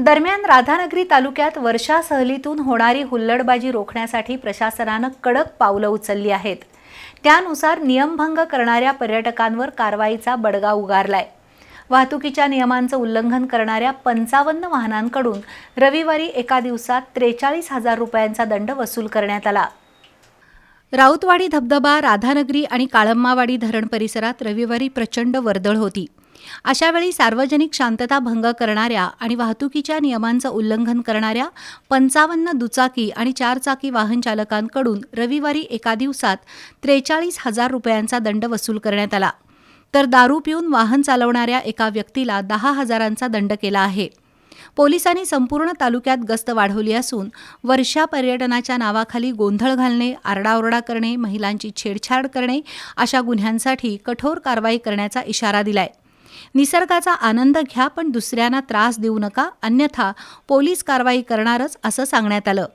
दरम्यान राधानगरी तालुक्यात वर्षा सहलीतून होणारी हुल्लडबाजी रोखण्यासाठी प्रशासनानं कडक पावलं उचलली आहेत. त्यानुसार नियमभंग करणाऱ्या पर्यटकांवर कारवाईचा बडगा उगारलाय. वाहतुकीच्या नियमांचं उल्लंघन करणाऱ्या पंचावन्न वाहनांकडून रविवारी एका दिवसात त्रेचाळीस हजार रुपयांचा दंड वसूल करण्यात आला. राऊतवाडी धबधबा राधानगरी आणि काळम्मावाडी धरण परिसरात रविवारी प्रचंड वर्दळ होती. अशावेळी सार्वजनिक शांतता भंग करणाऱ्या आणि वाहतुकीच्या नियमांचं उल्लंघन करणाऱ्या पंचावन्न दुचाकी आणि चारचाकी वाहन चालकांकडून रविवारी एका दिवसात त्रेचाळीस हजार रुपयांचा दंड वसूल करण्यात आला. तर दारू पिऊन वाहन चालवणाऱ्या एका व्यक्तीला दहा हजारांचा दंड केला आहे. पोलिसांनी संपूर्ण तालुक्यात गस्त वाढवली असून वर्षा पर्यटनाच्या नावाखाली गोंधळ घालणे आरडाओरडा करणे महिलांची छेडछाड करणे अशा गुन्ह्यांसाठी कठोर कारवाई करण्याचा इशारा दिलाय. निसर्गाचा आनंद घ्या पण दुसऱ्यांना त्रास देऊ नका. अन्यथा पोलीस कारवाई करणारच असं सांगण्यात आलं.